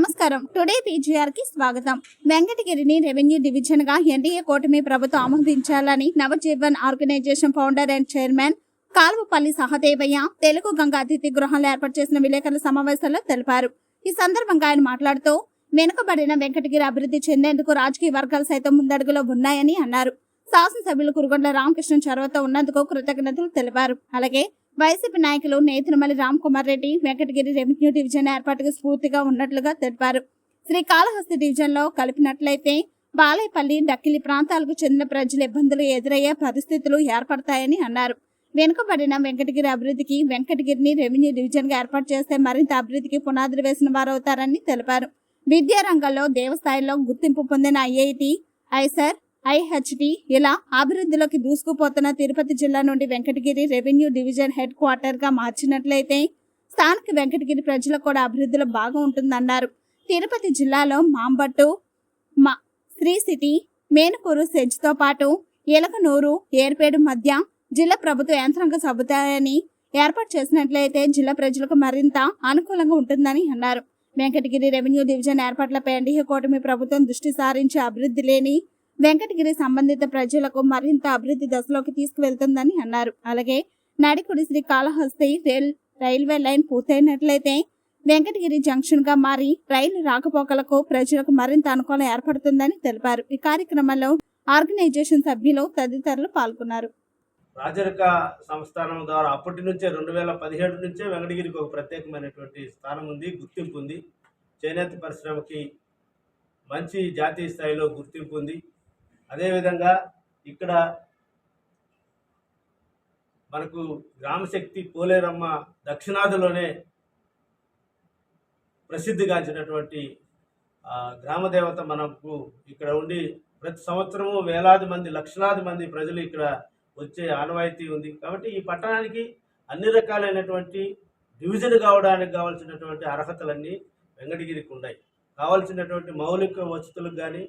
నమస్కారం. టుడే పీజీఆర్కి స్వాగతం. వెంకటగిరిని రెవెన్యూ డివిజన్గా ఎన్డీఏ కూటమి ప్రభుత్వం ఆమోదించాలని Navjeevan organisation founder and chairman Kaluvapalli Sahadevaiah Telugu Ganga అతిథి గృహంలో ఏర్పాటు చేసిన విలేకరుల సమావేశంలో తెలిపారు. ఈ సందర్భంగా ఆయన మాట్లాడుతూ వెనుకబడిన వెంకటగిరి అభివృద్ధి చెందేందుకు రాజకీయ వర్గాలు సైతం ముందడుగులో ఉన్నాయని అన్నారు. శాసనసభ్యులు కురుగొండ రామకృష్ణ చొరవతో ఉన్నందుకు కృతజ్ఞతలు తెలిపారు. అలాగే వైసీపీ నాయకులు నేతనమల్లి రామ్ కుమార్ రెడ్డి వెంకటగిరి రెవెన్యూ డివిజన్ ఏర్పాటుకు స్ఫూర్తిగా ఉన్నట్లుగా తెలిపారు. శ్రీకాళహస్తి డివిజన్లో కలిపినట్లయితే బాలేపల్లి డక్కిలి ప్రాంతాలకు చెందిన ప్రజలు ఇబ్బందులు ఎదురయ్యే పరిస్థితులు ఏర్పడతాయని అన్నారు. వెనుకబడిన వెంకటగిరి అభివృద్ధికి వెంకటగిరిని రెవెన్యూ డివిజన్గా ఏర్పాటు చేస్తే మరింత అభివృద్ధికి పునాదులు వేసిన వారవుతారని తెలిపారు. విద్యారంగంలో దేవస్థాయిలో గుర్తింపు పొందిన ఐఐటి ఐసర్ ఐహెచ్డి ఇలా అభివృద్ధిలోకి దూసుకుపోతున్న తిరుపతి జిల్లా నుండి వెంకటగిరి రెవెన్యూ డివిజన్ హెడ్ క్వార్టర్గా మార్చినట్లయితే స్థానిక వెంకటగిరి ప్రజలకు కూడా అభివృద్ధిలో బాగా ఉంటుందన్నారు. తిరుపతి జిల్లాలో మాంబట్టు మా శ్రీ సిటీ మేనుకూరు సెజ్తో పాటు ఎలకనూరు ఏర్పేడు మధ్య జిల్లా ప్రభుత్వ యంత్రాంగ సముదాయాన్ని ఏర్పాటు చేసినట్లయితే జిల్లా ప్రజలకు మరింత అనుకూలంగా ఉంటుందని అన్నారు. వెంకటగిరి రెవెన్యూ డివిజన్ ఏర్పాట్లపై ఎన్డీఏ కూటమి ప్రభుత్వం దృష్టి సారించి అభివృద్ధి లేని వెంకటగిరి సంబంధిత ప్రజలకు మరింత అభివృద్ధి దశలోకి తీసుకువెళ్తుందని అన్నారు. అలాగే Nadikudi Sri Kalahasti rail railway line పూర్తయినట్లయితే Venkatagiri జంక్షన్గా మారి రైలు రాకపోకలకు ప్రజలకు మరింత అనుకూలం ఏర్పడుతుందని తెలిపారు. ఈ కార్యక్రమంలో ఆర్గనైజేషన్ సభ్యులు తదితరులు పాల్గొన్నారు. రాజరిక సంస్థానం ద్వారా అప్పటి నుంచే రెండు వేల పదిహేడు నుంచే వెంకటగిరికి ఒక ప్రత్యేకమైనటువంటి స్థానం ఉంది గుర్తింపు ఉంది. చేనేత పరిశ్రమకి మంచి జాతీయ స్థాయిలో గుర్తింపు ఉంది. అదేవిధంగా ఇక్కడ మనకు గ్రామశక్తి పోలేరమ్మ దక్షిణాదిలోనే ప్రసిద్ధిగాంచినటువంటి గ్రామదేవత మనకు ఇక్కడ ఉండి ప్రతి సంవత్సరము వేలాది మంది లక్షలాది మంది ప్రజలు ఇక్కడ వచ్చే ఆనవాయితీ ఉంది. కాబట్టి ఈ పట్టణానికి అన్ని రకాలైనటువంటి డివిజన్ కావడానికి కావాల్సినటువంటి అర్హతలన్నీ వెంకటగిరికి ఉన్నాయి. కావాల్సినటువంటి మౌలిక వసతులకు కానీ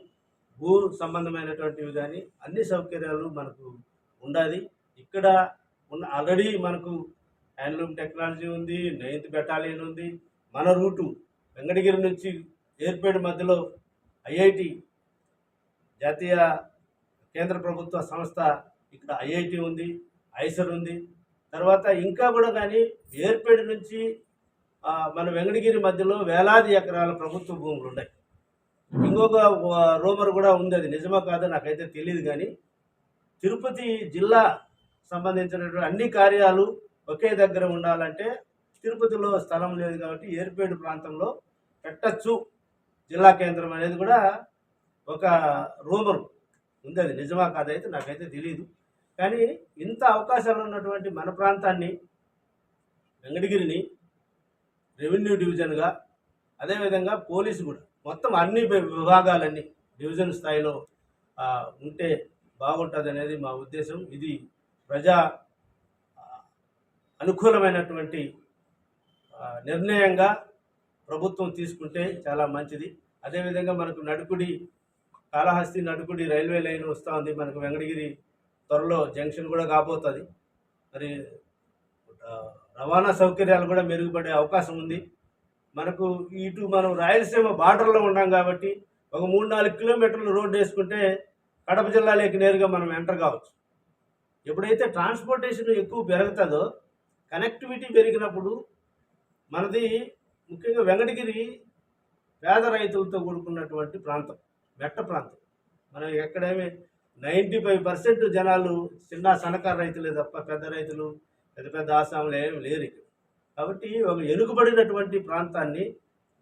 భూ సంబంధమైనటువంటివి కానీ అన్ని సౌకర్యాలు మనకు ఉండాలి. ఇక్కడ ఉన్న ఆల్రెడీ మనకు హ్యాండ్లూమ్ టెక్నాలజీ ఉంది నైన్త్ బెటాలియన్ ఉంది. మన రూటు వెంకటగిరి నుంచి ఏర్పేడు మధ్యలో ఐఐటి జాతీయ కేంద్ర ప్రభుత్వ సంస్థ ఇక్కడ ఐఐటి ఉంది ఐసర్ ఉంది. తర్వాత ఇంకా కూడా కానీ ఏర్పేడు నుంచి మన వెంకటగిరి మధ్యలో వేలాది ఎకరాల ప్రభుత్వ భూములు ఉన్నాయి. ఇంకొక రూమర్ కూడా ఉంది. అది నిజమా కాదో నాకైతే తెలియదు కానీ తిరుపతి జిల్లా సంబంధించినటువంటి అన్ని కార్యాలు ఒకే దగ్గర ఉండాలంటే తిరుపతిలో స్థలం లేదు కాబట్టి ఏర్పేడు ప్రాంతంలో పెట్టచ్చు. జిల్లా కేంద్రం అనేది కూడా ఒక రూమర్ ఉంది. అది నిజమా కాదైతే నాకైతే తెలియదు కానీ ఇంత అవకాశాలు ఉన్నటువంటి మన ప్రాంతాన్ని వెంకటగిరిని రెవెన్యూ డివిజన్గా అదేవిధంగా పోలీసు కూడా మొత్తం అన్ని విభాగాలన్నీ డివిజన్ స్థాయిలో ఉంటే బాగుంటుంది అనేది మా ఉద్దేశం. ఇది ప్రజా అనుకూలమైనటువంటి నిర్ణయంగా ప్రభుత్వం తీసుకుంటే చాలా మంచిది. అదేవిధంగా మనకు నడుకుడి కాళహస్తి నడుకుడి రైల్వే లైన్ వస్తూ ఉంది మనకు వెంకటగిరి త్వరలో జంక్షన్ కూడా కాబోతుంది. మరి రవాణా సౌకర్యాలు కూడా మెరుగుపడే అవకాశం ఉంది. మనకు ఇటు మనం రాయలసీమ బార్డర్లో ఉన్నాం కాబట్టి ఒక మూడు నాలుగు కిలోమీటర్లు రోడ్డు వేసుకుంటే కడప జిల్లాలోకి నేరుగా మనం ఎంటర్ కావచ్చు. ఎప్పుడైతే ట్రాన్స్పోర్టేషన్ ఎక్కువ పెరుగుతుందో కనెక్టివిటీ పెరిగినప్పుడు మనది ముఖ్యంగా వెంకటగిరి పేద రైతులతో కూడుకున్నటువంటి ప్రాంతం మెట్ట ప్రాంతం. మనం ఎక్కడేమి నైంటీ ఫైవ్ పర్సెంట్ జనాలు చిన్న సన్నకారు రైతులే తప్ప పెద్ద రైతులు పెద్ద పెద్ద ఆసాములు ఏమి లేరు ఇక్కడ. కాబట్టి ఒక ఎనుకబడినటువంటి ప్రాంతాన్ని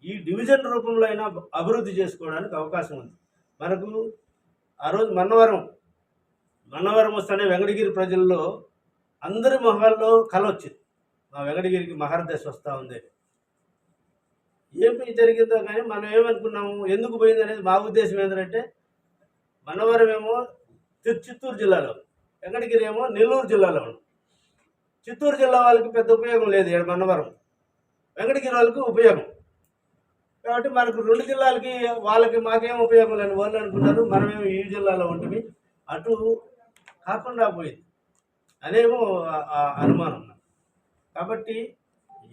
ఈ డివిజన్ రూపంలో అయినా అభివృద్ధి చేసుకోవడానికి అవకాశం ఉంది. మనకు ఆ రోజు మన్నవరం మన్నవరం వస్తేనే వెంకటగిరి ప్రజల్లో అందరి మొహాల్లో కల వచ్చింది. మా వెంకటగిరికి మహారదశ వస్తూ ఉంది ఏమి జరిగిందో కానీ మనం ఏమనుకున్నాము ఎందుకు పోయింది అనేది మా ఉద్దేశం ఏంటంటే మన్నవరం ఏమో చిత్తూరు జిల్లాలో వెంకటగిరి ఏమో నెల్లూరు జిల్లాలో ఉన్నాం చిత్తూరు జిల్లా వాళ్ళకి పెద్ద ఉపయోగం లేదు ఇక్కడ మన్నవరం వెంకటగిరి వాళ్ళకి ఉపయోగం. కాబట్టి మనకు రెండు జిల్లాలకి వాళ్ళకి మాకేం ఉపయోగం లేని వాళ్ళు అనుకున్నారు మనమేమో ఈ జిల్లాలో ఉంటుంది అటు కాకుండా పోయింది. అనేమో అనుమానం. కాబట్టి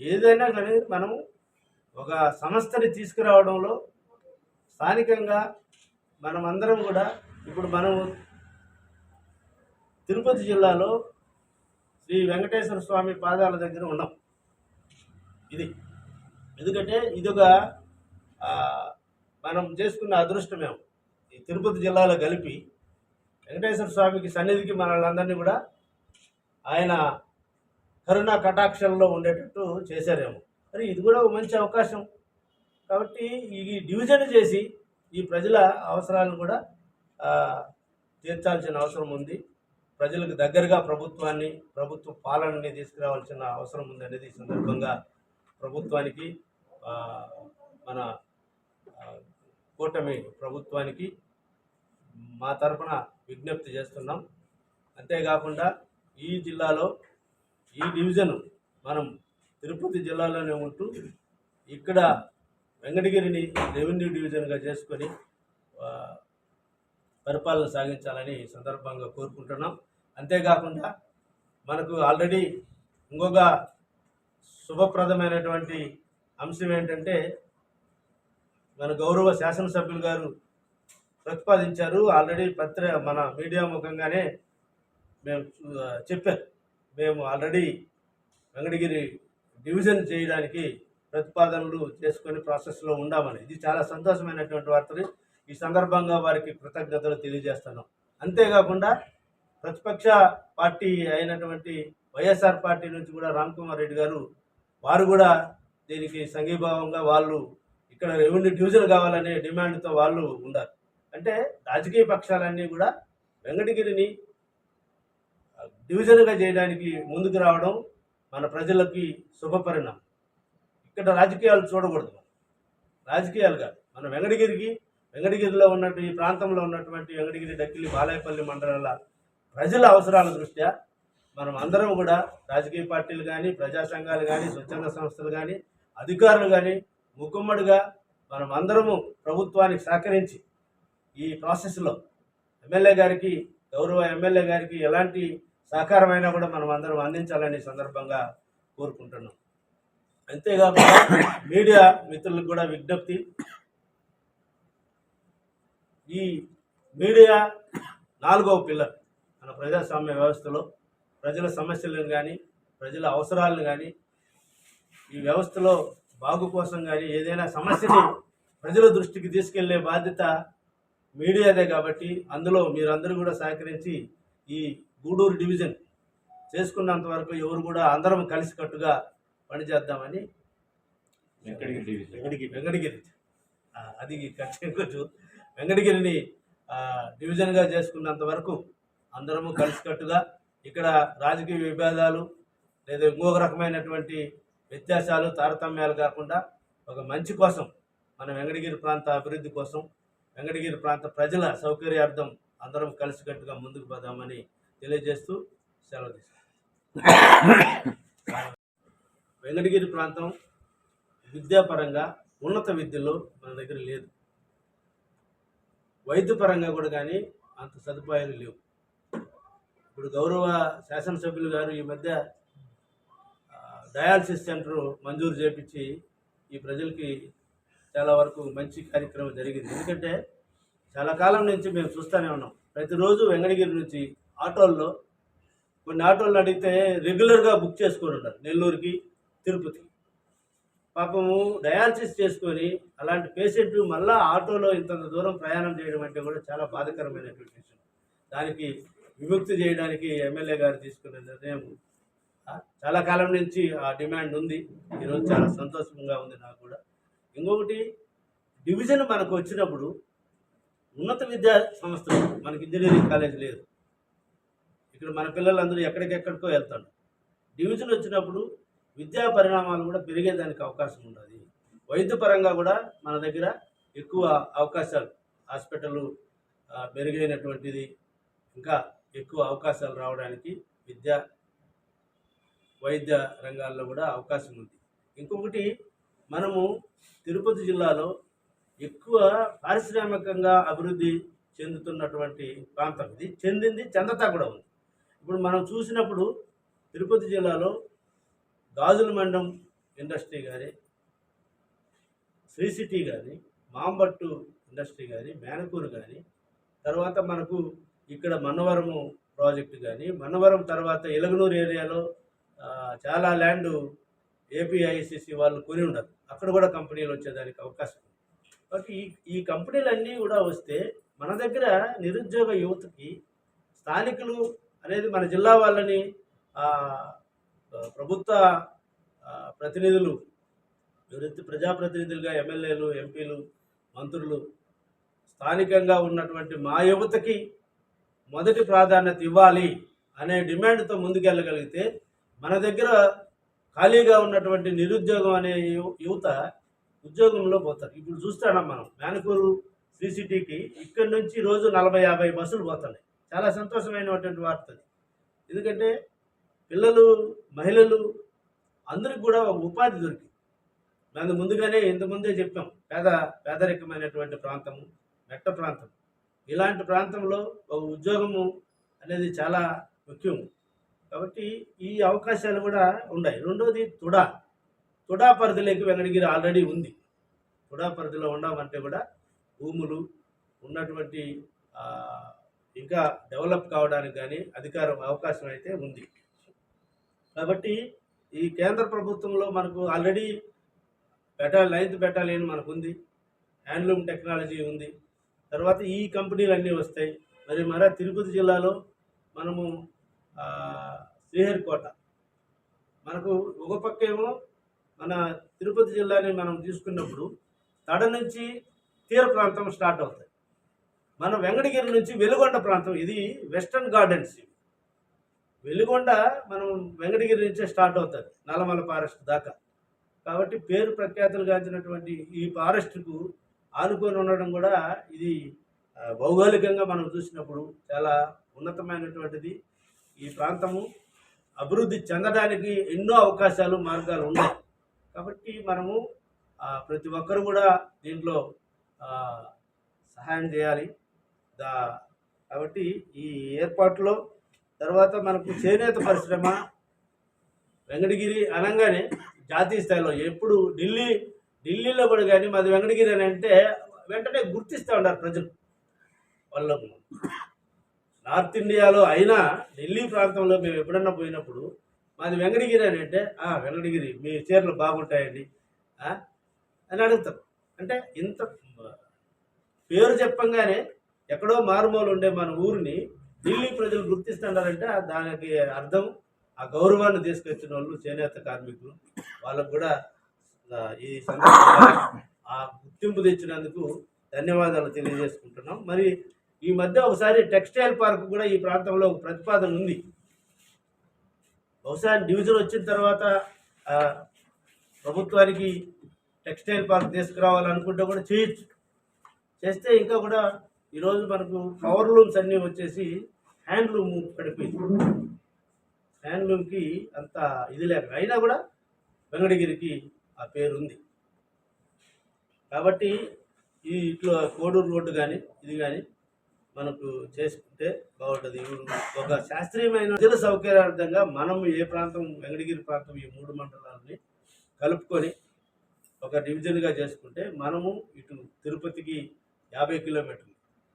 ఏదైనా కానీ మనము ఒక సంస్థని తీసుకురావడంలో స్థానికంగా మనమందరం కూడా ఇప్పుడు మనం తిరుపతి జిల్లాలో శ్రీ వెంకటేశ్వర స్వామి పాదాల దగ్గర ఉన్నాం ఇది. ఎందుకంటే ఇదొక మనం చేసుకున్న అదృష్టమేమో ఈ తిరుపతి జిల్లాలో కలిపి వెంకటేశ్వర స్వామికి సన్నిధికి మనల్ని కూడా ఆయన కరుణా కటాక్షంలో ఉండేటట్టు చేశారేమో. మరి ఇది కూడా ఒక మంచి అవకాశం. కాబట్టి ఈ డివిజన్ చేసి ఈ ప్రజల అవసరాలను కూడా తీర్చాల్సిన అవసరం ఉంది. ప్రజలకు దగ్గరగా ప్రభుత్వాన్ని ప్రభుత్వ పాలనని తీసుకురావాల్సిన అవసరం ఉంది అనేది సందర్భంగా ప్రభుత్వానికి మన కూటమి ప్రభుత్వానికి మా తరపున విజ్ఞప్తి చేస్తున్నాం. అంతేకాకుండా ఈ జిల్లాలో ఈ డివిజన్ మనం తిరుపతి జిల్లాలోనే ఉంటూ ఇక్కడ వెంకటగిరిని రెవెన్యూ డివిజన్గా చేసుకొని పరిపాలన సాగించాలని సందర్భంగా కోరుకుంటున్నాం. అంతేకాకుండా మనకు ఆల్రెడీ ఇంకొక శుభప్రదమైనటువంటి అంశం ఏంటంటే మన గౌరవ శాసనసభ్యులు గారు ప్రతిపాదించారు. ఆల్రెడీ పత్ర మన మీడియా ముఖంగానే మేము చెప్పారు. మేము ఆల్రెడీ వెంకటగిరి డివిజన్ చేయడానికి ప్రతిపాదనలు చేసుకొని ప్రాసెస్లో ఉండామని ఇది చాలా సంతోషమైనటువంటి వార్తలు. ఈ సందర్భంగా వారికి కృతజ్ఞతలు తెలియజేస్తున్నాం. అంతేకాకుండా ప్రతిపక్ష పార్టీ అయినటువంటి వైఎస్ఆర్ పార్టీ నుంచి కూడా రామ్ కుమార్ రెడ్డి గారు వారు కూడా దీనికి సంఘీభావంగా వాళ్ళు ఇక్కడ రెవెన్యూ డివిజన్ కావాలనే డిమాండ్తో వాళ్ళు ఉన్నారు అంటే రాజకీయ పక్షాలన్నీ కూడా వెంకటగిరిని డివిజన్గా చేయడానికి ముందుకు రావడం మన ప్రజలకి శుభపరిణామం. ఇక్కడ రాజకీయాలు చూడకూడదు మనం. రాజకీయాలు కాదు. మన వెంకటగిరికి వెంకటగిరిలో ఉన్నటువంటి ఈ ప్రాంతంలో ఉన్నటువంటి వెంకటగిరి డక్కిలి బాలాయపల్లి మండలాల ప్రజల అవసరాల దృష్ట్యా మనం అందరం కూడా రాజకీయ పార్టీలు కానీ ప్రజా సంఘాలు కానీ స్వచ్ఛంద సంస్థలు కానీ అధికారులు కానీ ముక్కుమ్మడిగా మనం అందరము ప్రభుత్వానికి సహకరించి ఈ ప్రాసెస్లో ఎమ్మెల్యే గారికి గౌరవ ఎమ్మెల్యే గారికి ఎలాంటి సహకారమైనా కూడా మనం అందరం అందించాలని సందర్భంగా కోరుకుంటున్నాం. అంతేకాకుండా మీడియా మిత్రులకు కూడా విజ్ఞప్తి. ఈ మీడియా నాలుగవ పిల్లర్. మన ప్రజాస్వామ్య వ్యవస్థలో ప్రజల సమస్యలను కానీ ప్రజల అవసరాలను కానీ ఈ వ్యవస్థలో బాగు కోసం కానీ ఏదైనా సమస్యని ప్రజల దృష్టికి తీసుకెళ్ళే బాధ్యత మీడియాదే కాబట్టి అందులో మీరందరూ కూడా సహకరించి ఈ గూడూరు డివిజన్ చేసుకున్నంత వరకు ఎవరు కూడా అందరం కలిసికట్టుగా పనిచేద్దామని వెంకటగిరి డివిజన్. వెంకటగిరి అది ఖచ్చితంగా వెంకటగిరిని డివిజన్గా చేసుకున్నంత వరకు అందరము కలిసికట్టుగా ఇక్కడ రాజకీయ విభేదాలు లేదా ఇంకొక రకమైనటువంటి వ్యత్యాసాలు తారతమ్యాలు కాకుండా ఒక మంచి కోసం మన వెంకటగిరి ప్రాంత అభివృద్ధి కోసం వెంకటగిరి ప్రాంత ప్రజల సౌకర్యార్థం అందరం కలిసికట్టుగా ముందుకు పోదామని తెలియజేస్తూ సెలవు తీసుకున్నాం వెంకటగిరి ప్రాంతం విద్యాపరంగా ఉన్నత విద్యలో మన దగ్గర లేదు. వైద్యపరంగా కూడా కానీ అంత సదుపాయాలు లేవు. ఇప్పుడు గౌరవ శాసనసభ్యులు గారు ఈ మధ్య డయాలసిస్ సెంటర్ మంజూరు చేపించి ఈ ప్రజలకి చాలా వరకు మంచి కార్యక్రమం జరిగింది. ఎందుకంటే చాలా కాలం నుంచి మేము చూస్తూనే ఉన్నాం. ప్రతిరోజు వెంకటగిరి నుంచి ఆటోల్లో కొన్ని ఆటోలు అడిగితే రెగ్యులర్గా బుక్ చేసుకొని ఉన్నారు నెల్లూరుకి తిరుపతికి. పాపము డయాలసిస్ చేసుకొని అలాంటి పేషెంట్ మళ్ళా ఆటోలో ఇంత దూరం ప్రయాణం చేయడం అంటే కూడా చాలా బాధకరమైనటువంటి విషయం. దానికి విముక్తి చేయడానికి ఎమ్మెల్యే గారు తీసుకున్న నిర్ణయం చాలా కాలం నుంచి ఆ డిమాండ్ ఉంది. ఈరోజు చాలా సంతోషంగా ఉంది నాకు కూడా. ఇంకొకటి డివిజన్ మనకు వచ్చినప్పుడు ఉన్నత విద్యా సంస్థలు మనకి ఇంజనీరింగ్ కాలేజ్ లేదు. ఇక్కడ మన పిల్లలందరూ ఎక్కడికెక్కడికో వెళ్తాడు డివిజన్ వచ్చినప్పుడు విద్యా పరిణామాలు కూడా పెరిగేదానికి అవకాశం ఉండదు. వైద్యపరంగా కూడా మన దగ్గర ఎక్కువ అవకాశాలు హాస్పిటల్ మెరుగైనటువంటిది ఇంకా ఎక్కువ అవకాశాలు రావడానికి విద్యా వైద్య రంగాల్లో కూడా అవకాశం ఉంది. ఇంకొకటి మనము తిరుపతి జిల్లాలో ఎక్కువ పారిశ్రామికంగా అభివృద్ధి చెందుతున్నటువంటి ప్రాంతం ఇది. చెందింది చెందతా కూడా ఉంది. ఇప్పుడు మనం చూసినప్పుడు తిరుపతి జిల్లాలో గాజుల మండం ఇండస్ట్రీ కానీ శ్రీ సిటీ కానీ మాంబట్టు ఇండస్ట్రీ కానీ మేనకూరు కానీ తర్వాత మనకు ఇక్కడ మన్నవరము ప్రాజెక్టు కానీ మన్నవరం తర్వాత ఎలగనూరు ఏరియాలో చాలా ల్యాండ్ ఏపీఐసిసి వాళ్ళు కొని ఉండరు. అక్కడ కూడా కంపెనీలు వచ్చేదానికి అవకాశం ఉంది. కాబట్టి ఈ ఈ కంపెనీలన్నీ కూడా వస్తే మన దగ్గర నిరుద్యోగ యువతకి స్థానికులు అనేది మన జిల్లా వాళ్ళని ప్రభుత్వ ప్రతినిధులు నివృత్తి ప్రజాప్రతినిధులుగా ఎమ్మెల్యేలు ఎంపీలు మంత్రులు స్థానికంగా ఉన్నటువంటి మా యువతకి మొదటి ప్రాధాన్యత ఇవ్వాలి అనే డిమాండ్తో ముందుకెళ్ళగలిగితే మన దగ్గర ఖాళీగా ఉన్నటువంటి నిరుద్యోగం అనే యువత ఉద్యోగంలో పోతారు. ఇప్పుడు చూస్తాం మనం మేనకూరు సిసిటీకి ఇక్కడి నుంచి రోజు నలభై యాభై బస్సులు పోతున్నాయి. చాలా సంతోషమైనటువంటి వార్త ఎందుకంటే పిల్లలు మహిళలు అందరికి కూడా ఒక ఉపాధి దొరికింది. దాని ముందుగానే ఇంతకుముందే చెప్పాం పేద పేదరికమైనటువంటి ప్రాంతము మెట్ట ప్రాంతం. ఇలాంటి ప్రాంతంలో ఒక ఉద్యోగము అనేది చాలా ముఖ్యం. కాబట్టి ఈ అవకాశాలు కూడా ఉన్నాయి. రెండోది తుడా. తుడా పరిధిలోకి వెంకటగిరి ఆల్రెడీ ఉంది. తుడా పరిధిలో ఉండమంటే కూడా భూములు ఉన్నటువంటి ఇంకా డెవలప్ కావడానికి కానీ అధికారం అవకాశం అయితే ఉంది. కాబట్టి ఈ కేంద్ర ప్రభుత్వంలో మనకు ఆల్రెడీ బెటాల్ నైన్త్ బెటాలియన్ మనకు ఉంది హ్యాండ్లూమ్ టెక్నాలజీ ఉంది. తర్వాత ఈ కంపెనీలు అన్నీ వస్తాయి. మరి మరా తిరుపతి జిల్లాలో మనము శ్రీహరికోట మనకు ఒక పక్క ఏమో మన తిరుపతి జిల్లాని మనం తీసుకున్నప్పుడు తడ నుంచి తీర ప్రాంతం స్టార్ట్ అవుతుంది మన వెంకటగిరి నుంచి వెలుగొండ ప్రాంతం ఇది వెస్టర్న్ గార్డెన్స్. వెలుగొండ మనం వెంకటగిరి నుంచే స్టార్ట్ అవుతుంది నల్లమల ఫారెస్ట్ దాకా. కాబట్టి పేరు ప్రఖ్యాతులు గాంచినటువంటి ఈ ఫారెస్ట్కు ఆనుకొని ఉండడం కూడా ఇది భౌగోళికంగా మనం చూసినప్పుడు చాలా ఉన్నతమైనటువంటిది. ఈ ప్రాంతము అభివృద్ధి చెందడానికి ఎన్నో అవకాశాలు మార్గాలు ఉన్నాయి. కాబట్టి మనము ప్రతి ఒక్కరు కూడా దీంట్లో సహాయం చేయాలి. దా కాబట్టి ఈ ఏర్పాటులో తర్వాత మనకు చేనేత పరిశ్రమ వెంకటగిరి అనగానే జాతీయ స్థాయిలో ఎప్పుడు ఢిల్లీ ఢిల్లీలో కూడా కానీ మాది వెంకటగిరి అని అంటే వెంటనే గుర్తిస్తూ ఉన్నారు ప్రజలు. వాళ్ళకు నార్త్ ఇండియాలో అయినా ఢిల్లీ ప్రాంతంలో మేము ఎప్పుడన్నా పోయినప్పుడు మాది వెంకటగిరి అని అంటే వెంకటగిరి మీ చీరలు బాగుంటాయండి. అని అడుగుతారు. అంటే ఇంత పేరు చెప్పంగానే ఎక్కడో మారుమూలు ఉండే మన ఊరిని ఢిల్లీ ప్రజలు గుర్తిస్తున్నారంటే దానికి అర్థం ఆ గౌరవాన్ని తీసుకొచ్చిన వాళ్ళు చేనేత కార్మికులు. వాళ్ళకు కూడా ఈ సందర్భంగా ఆ గుర్తింపు తెచ్చినందుకు ధన్యవాదాలు తెలియజేసుకుంటున్నాం. మరి ఈ మధ్య ఒకసారి టెక్స్టైల్ పార్క్ కూడా ఈ ప్రాంతంలో ఒక ప్రతిపాదన ఉంది. బహుశా డివిజన్ వచ్చిన తర్వాత ప్రభుత్వానికి టెక్స్టైల్ పార్క్ తీసుకురావాలనుకుంటే కూడా చేయొచ్చు. చేస్తే ఇంకా కూడా ఈరోజు మనకు పవర్ లూమ్స్ అన్నీ వచ్చేసి హ్యాండ్లూమ్ పడిపోయింది హ్యాండ్లూమ్కి అంత ఇది లేక అయినా కూడా వెంకటగిరికి ఆ పేరు ఉంది కాబట్టి ఈ ఇట్లా కోడూరు రోడ్డు కానీ ఇది కానీ మనకు చేసుకుంటే బాగుంటుంది. ఒక శాస్త్రీయమైన ప్రజల సౌకర్యార్థంగా మనం ఏ ప్రాంతం వెంకటగిరి ప్రాంతం ఈ మూడు మండలాలని కలుపుకొని ఒక డివిజన్గా చేసుకుంటే మనము ఇటు తిరుపతికి యాభై కిలోమీటర్లు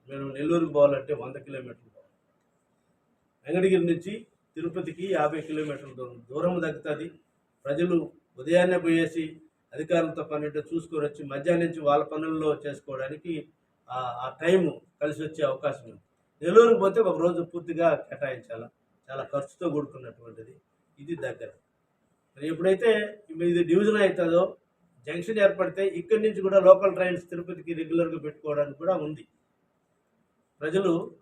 మేము నెల్లూరుకు పోవాలంటే వంద కిలోమీటర్లు పోవాలి. వెంకటగిరి నుంచి తిరుపతికి యాభై కిలోమీటర్ల దూరం దూరం తగ్గుతుంది. ప్రజలు ఉదయాన్నే పోయేసి అధికారులతో పన్నెండు చూసుకొని వచ్చి మధ్యాహ్నం నుంచి వాళ్ళ పనుల్లో చేసుకోవడానికి ఆ- టైము కలిసి వచ్చే అవకాశం ఉంది. నెల్లూరుకు పోతే ఒక రోజు పూర్తిగా కేటాయించాల? చాలా ఖర్చుతో కూడుకున్నటువంటిది. ఇది దగ్గర. మరి ఎప్పుడైతే ఇది డివిజన్ అవుతుందో జంక్షన్ ఏర్పడితే ఇక్కడి నుంచి కూడా లోకల్ ట్రైన్స్ తిరుపతికి రెగ్యులర్గా పెట్టుకోవడానికి కూడా ఉంది. ప్రజలు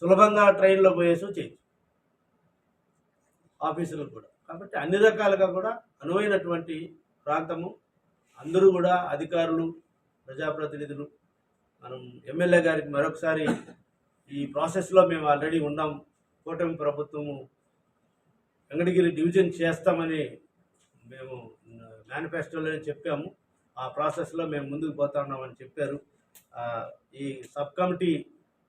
సులభంగా ట్రైన్లో పోయేసి చేయొచ్చు ఆఫీసులకు కూడా. కాబట్టి అన్ని రకాలుగా కూడా అనువైనటువంటి ప్రాంతము. అందరూ కూడా అధికారులు ప్రజాప్రతినిధులు మనం ఎమ్మెల్యే గారికి మరొకసారి ఈ ప్రాసెస్లో మేము ఆల్రెడీ ఉన్నాం. కూటమి ప్రభుత్వము వెంకటగిరి డివిజన్ చేస్తామని మేము మేనిఫెస్టోలోనే చెప్పాము. ఆ ప్రాసెస్లో మేము ముందుకు పోతా ఉన్నామని చెప్పారు. ఈ సబ్ కమిటీ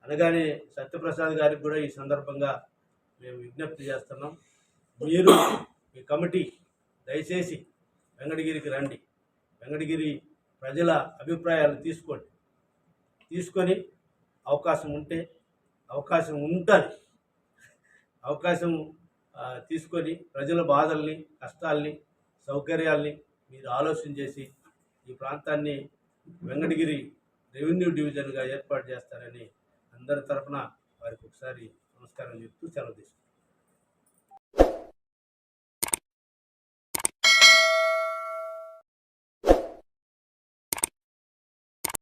అనగానే సత్యప్రసాద్ గారికి కూడా ఈ సందర్భంగా మేము విజ్ఞప్తి చేస్తున్నాం. మీరు మీ కమిటీ దయచేసి వెంకటగిరికి రండి. వెంకటగిరి ప్రజల అభిప్రాయాలు తీసుకోండి. తీసుకొని అవకాశం ఉంటే అవకాశం ఉంటుంది. అవకాశం తీసుకొని ప్రజల బాధల్ని కష్టాల్ని సౌకర్యాల్ని మీరు ఆలోచన చేసి ఈ ప్రాంతాన్ని వెంకటగిరి రెవెన్యూ డివిజన్గా ఏర్పాటు చేస్తారని అందరి తరఫున వారికి ఒకసారి నమస్కారం చెప్తూ సెలవు తీసుకుంటాను